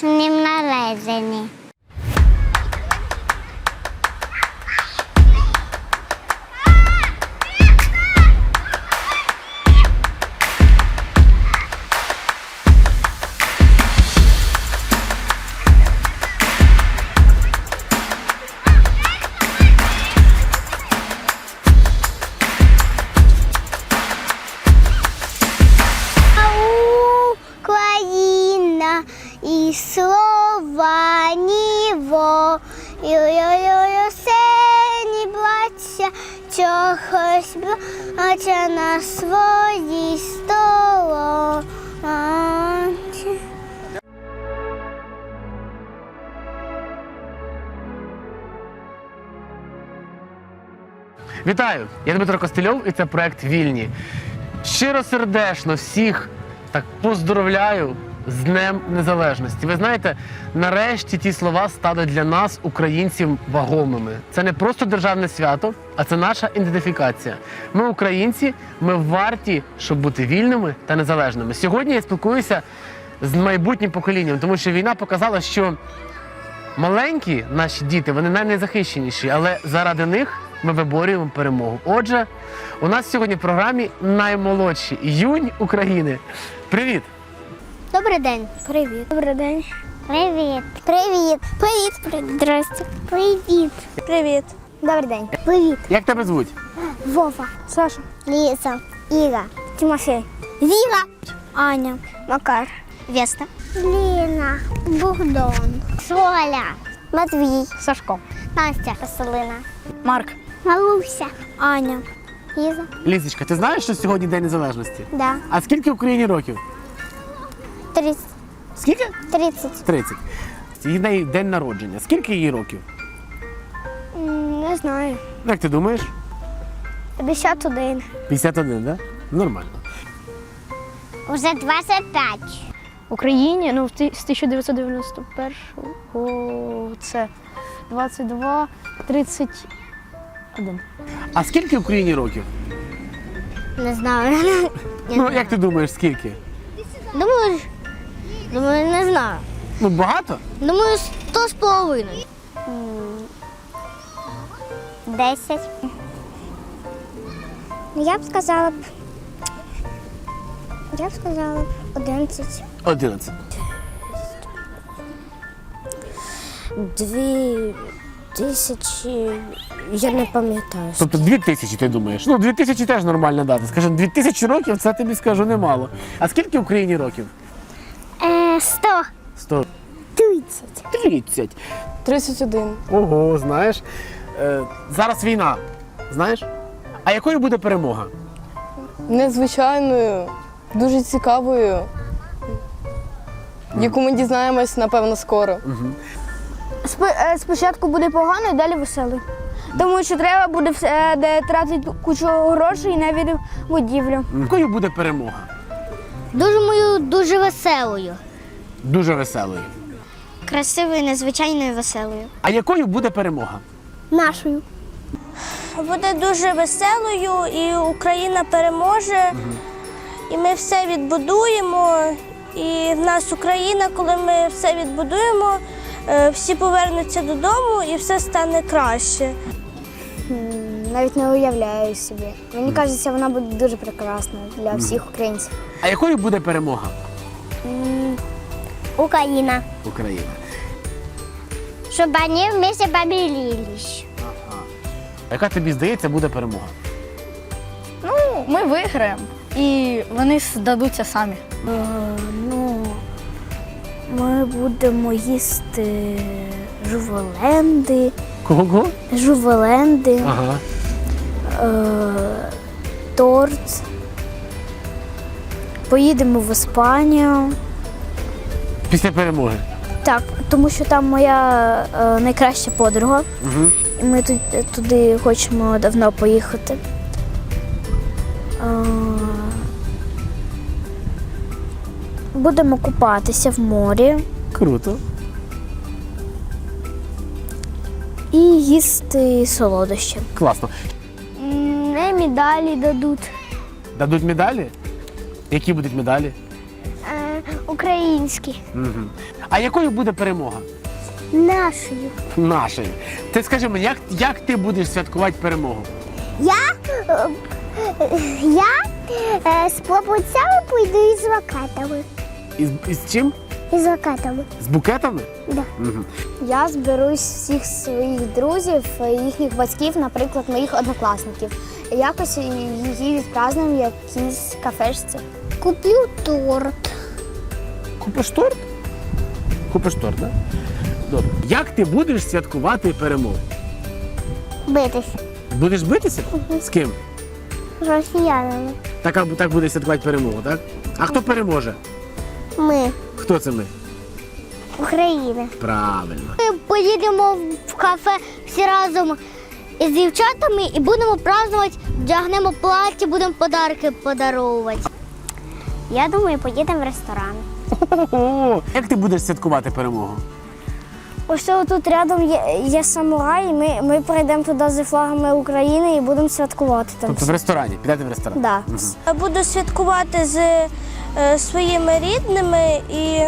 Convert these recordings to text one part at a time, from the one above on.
з ним належені. І слова ніво. Йо-йо-йо, сені браття, чогось браття на своїй столо. Вітаю! Я Дмитро Костельов і це проект Вільні. Щиро сердечно всіх так поздоровляю з Днем Незалежності. Ви знаєте, нарешті ті слова стали для нас, українців, вагомими. Це не просто державне свято, а це наша ідентифікація. Ми українці, ми варті, щоб бути вільними та незалежними. Сьогодні я спілкуюся з майбутнім поколінням, тому що війна показала, що Маленькі наші діти, вони найнезахищеніші, але заради них ми виборюємо перемогу. Отже, у нас сьогодні в програмі наймолодші юнь України. Привіт! Добрий день. Привіт. Добрий день. Привіт. Привіт. Привіт. Привіт. Здрасте. Привіт. Привіт. Добрий день. Привіт. Як тебе звуть? Вова. Саша. Ліса. Іра. Тимофій. Віра. Аня. Макар. Веста. Ліна. Богдан. Соля. Матвій. Сашко. Настя. Василина. Марк, Малуся. Аня. Ліза. Лізочка, ти знаєш, що сьогодні День Незалежності? Да. А скільки Україні років? 30. Скільки? 30. 30. Її неї день народження. Скільки їй років? Не знаю. Ну, Як ти думаєш? 51. 51, так? Да? Нормально. Уже 25. Україні, ну з 1991 це 22, 31. А скільки в Україні років? Не знаю. Ну, як ти думаєш, скільки? Думаю, думаю, не знаю. Ну, багато? Думаю, сто з половиною. Десять. Я б сказала б. Я б сказала б одинадцять. 11. Дві тисячі. Я не пам'ятаю. Тобто 2000 ти думаєш? Ну, 2000 теж нормальна дата. Скажімо, 2000 років це тобі скажу немало. А скільки Україні років? Е, сто. 100. Тридцять. 30. 31. Ого, знаєш. Е, зараз війна. Знаєш? А якою буде перемога? незвичайною, дуже цікавою, яку ми дізнаємось, напевно, скоро. Спо- е, Спочатку буде погано, і далі веселий. Тому що треба буде все, де тратити кучу грошей на будівлю. Якою буде перемога? Дуже мою дуже веселою. Дуже веселою. Красивою, незвичайною веселою. А якою буде перемога? Нашою. буде дуже веселою, і Україна переможе, і ми все відбудуємо. І в нас Україна, коли ми все відбудуємо, е, всі повернуться додому і все стане краще. Навіть не уявляю собі. Мені кажеться, вона буде дуже прекрасна для всіх українців. А якою буде перемога? Україна. Україна. Щоб вони вместе помирились. А яка тобі здається буде перемога? Ну, ми виграємо. І вони здадуться самі. Ну, ми будемо їсти жуваленди, Кого? жуваленди, Ага. е, торт. Поїдемо в Іспанію. Після перемоги. Так, тому що там моя е, найкраща подруга. Угу. І ми тут, туди хочемо давно поїхати. Е, Будемо купатися в морі Круто. і їсти солодощі. Класно. Не медалі дадуть. Дадуть медалі? Які будуть медалі? Українські. Мгм. А якою буде перемога? Нашою. Нашою. Ти скажи мені, як, як ти будеш святкувати перемогу? Я, е, я е, з плапуцями пойду із ракетами. Із, із чим? Із ракетами. З букетами? Да. Мгм. Я зберусь всіх своїх друзів, їхніх батьків, наприклад, моїх однокласників. Якось її відпразнуємо в якійсь кафешці. Куплю торт. Купиш торт? Купиш торт, так? Да? Добре. Як ти будеш святкувати перемогу? Битись Будеш битися? З ким? з росіянами. Так, а- так буде святкувати перемогу, так? А хто переможе? Ми, Хто це ми? Україна. Правильно. Ми поїдемо в кафе всі разом із дівчатами і будемо празднувати, вдягнемо плаття, будемо подарки подаровувати. Я думаю, поїдемо в ресторан. Як ти будеш святкувати перемогу? Ось тут рядом є, є самурай, і ми, ми прийдемо туди зі флагами України і будемо святкувати там. Тобто в ресторані, підете в ресторан. Да. Я буду святкувати з е, своїми рідними і,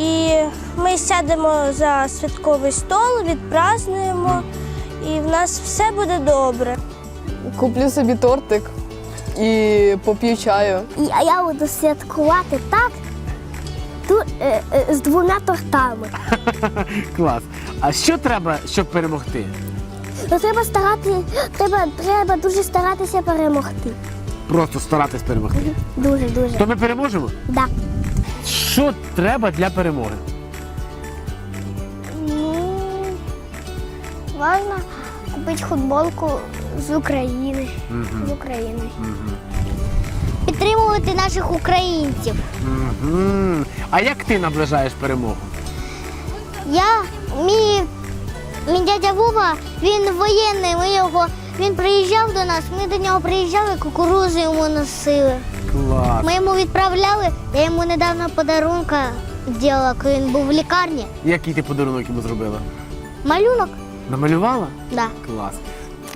і ми сядемо за святковий стол, відпразнуємо, і в нас все буде добре. Куплю собі тортик і поп'ю чаю. І- А я буду святкувати так ту- е, е, з двома тортами. Клас. А що треба, щоб перемогти? Ну, треба старати, треба, треба дуже старатися перемогти. Просто старатись перемогти. Дуже, дуже. То ми переможемо? Да. Що треба для перемоги? Ну, можна купити футболку з України. З України. Підтримувати наших українців. Мгм. А як ти наближаєш перемогу? Я, мій, мій дядя Вова, він воєнний, ми його, він приїжджав до нас, ми до нього приїжджали, кукурузу йому носили. Клас. Ми йому відправляли, я йому недавно подарунка зробила, коли він був в лікарні. Який ти подарунок йому зробила? Малюнок? Намалювала? Да. Клас.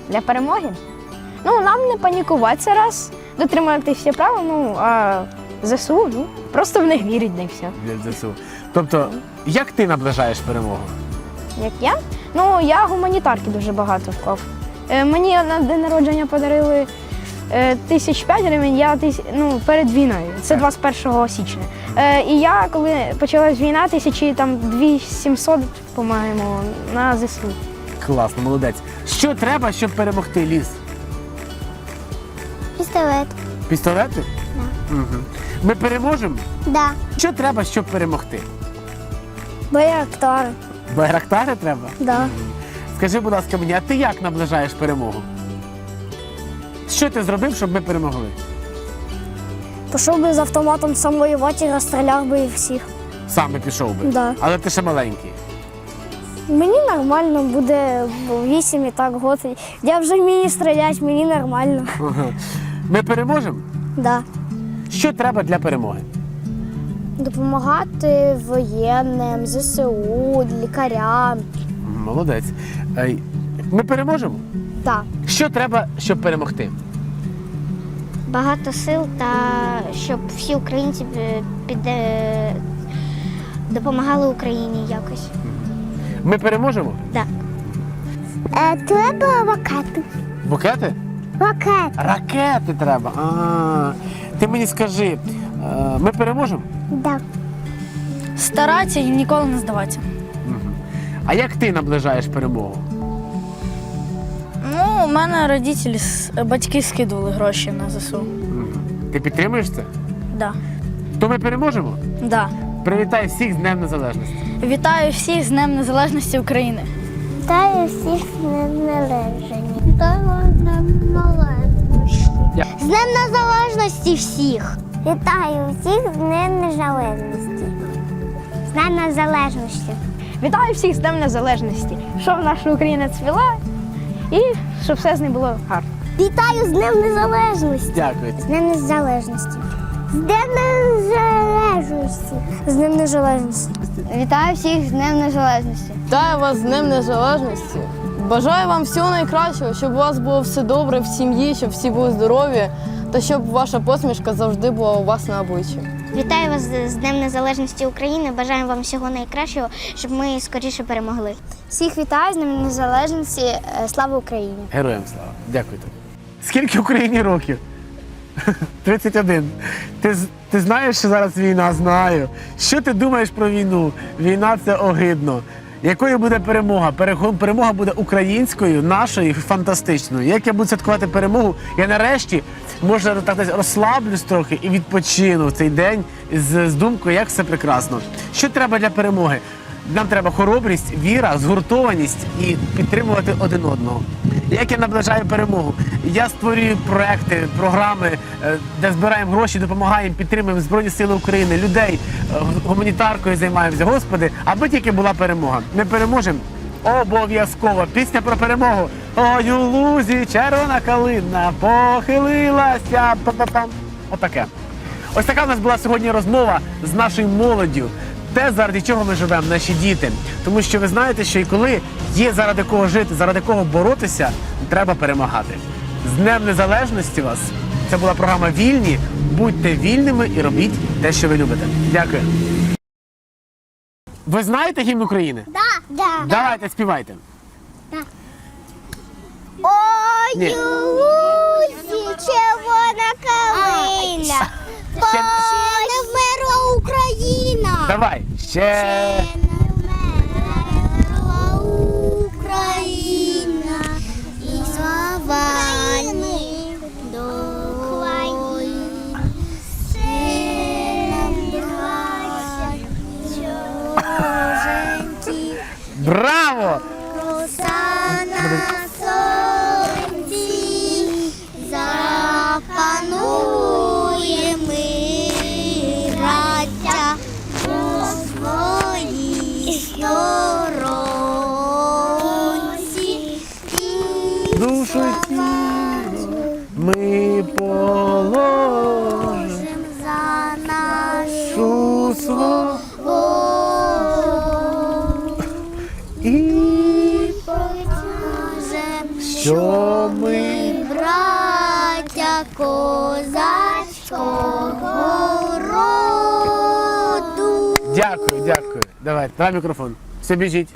Для перемоги? Ну, нам не панікувати це раз, дотримувати всі правила, ну, а ЗСУ, ну, просто в них вірить, да і все. Для ЗСУ. Тобто, як ти наближаєш перемогу? Як я? Ну, я гуманітарки дуже багато вклав. Е, мені на день народження подарили е, тисяч п'ять гривень, я тис... ну, перед війною. Це 21 січня. Е, і я, коли почалась війна, тисячі там 2700, по-моєму, на ЗСУ. Класно, молодець. Що треба, щоб перемогти ліс? Пістолет. Пістолети? Угу. Ми переможемо? Да. Що треба, щоб перемогти? Байрактари. Байрактари треба? Да. Скажи, будь ласка, мені, а ти як наближаєш перемогу? Що ти зробив, щоб ми перемогли? Пішов би з автоматом сам воювати і розстріляв би їх всіх. Сам би пішов би. Да. Але ти ще маленький. Мені нормально буде вісім і так год. Я вже вмію стріляти, мені нормально. Ми переможемо? Да. Що треба для перемоги? Допомагати воєнним, ЗСУ, лікарям. Молодець. Ми переможемо? Так. Що треба, щоб перемогти? Багато сил та щоб всі українці під, допомагали Україні якось. Ми переможемо? Так. Е, треба ракети. Букети? Ракети. Ракети треба. А, ти мені скажи, е, ми переможемо? Да. Старатися і ніколи не здаватися. А як ти наближаєш перемогу? Ну, у мене родителі, батьки скидували гроші на ЗСУ. Ти підтримуєш це? Да. То ми переможемо? Да. Привітай всіх з Днем Незалежності. Вітаю всіх з Днем Незалежності України. Вітаю всіх з Днем Незалежності. Вітаю з Днем Незалежності. З Днем Незалежності всіх. Вітаю всіх з Днем Незалежності. З Днем Незалежності. Вітаю всіх з Днем Незалежності. Щоб наша Україна цвіла і щоб все з нею було гарно. Вітаю з Днем Незалежності. Дякую. З Днем Незалежності. З Днем Незалежності. З Днем Незалежності. Вітаю всіх з Днем Незалежності. Вітаю вас з Днем Незалежності. Бажаю вам всього найкращого, щоб у вас було все добре в сім'ї, щоб всі були здорові та щоб ваша посмішка завжди була у вас на обличчі. Вітаю вас з Днем Незалежності України. Бажаємо вам всього найкращого, щоб ми скоріше перемогли. Всіх вітаю з Днем Незалежності. Е, Слава Україні! Героям слава. Дякую тобі. Скільки Україні років? 31. Ти, ти знаєш, що зараз війна? Знаю. Що ти думаєш про війну? Війна це огидно. Якою буде перемога? Перемога буде українською, нашою, фантастичною. Як я буду святкувати перемогу, я нарешті може так розслаблюсь трохи і відпочину в цей день з, з думкою, як все прекрасно. Що треба для перемоги? Нам треба хоробрість, віра, згуртованість і підтримувати один одного. Як я наближаю перемогу? Я створюю проекти, програми, е, де збираємо гроші, допомагаємо, підтримуємо Збройні Сили України, людей, е, гуманітаркою займаємося. Господи, аби тільки була перемога. Ми переможемо обов'язково. Пісня про перемогу. Ой, у лузі червона калина похилилася. Отаке. Ось така в нас була сьогодні розмова з нашою молоддю. Те, заради чого ми живемо, наші діти. Тому що ви знаєте, що і коли є заради кого жити, заради кого боротися, треба перемагати. З Днем Незалежності вас! Це була програма Вільні. Будьте вільними і робіть те, що ви любите. Дякую. Ви знаєте гімн України? Да. Да. Давайте співайте. Ой, Ні. лузі червона калина. Ще- Давай. Ще. Не вмерла Україна. І слава ні долі. Браво! Роса свого і Покажем, що ми браття козацького роду. Дякую, дякую. Давай, давай мікрофон. Все біжіть.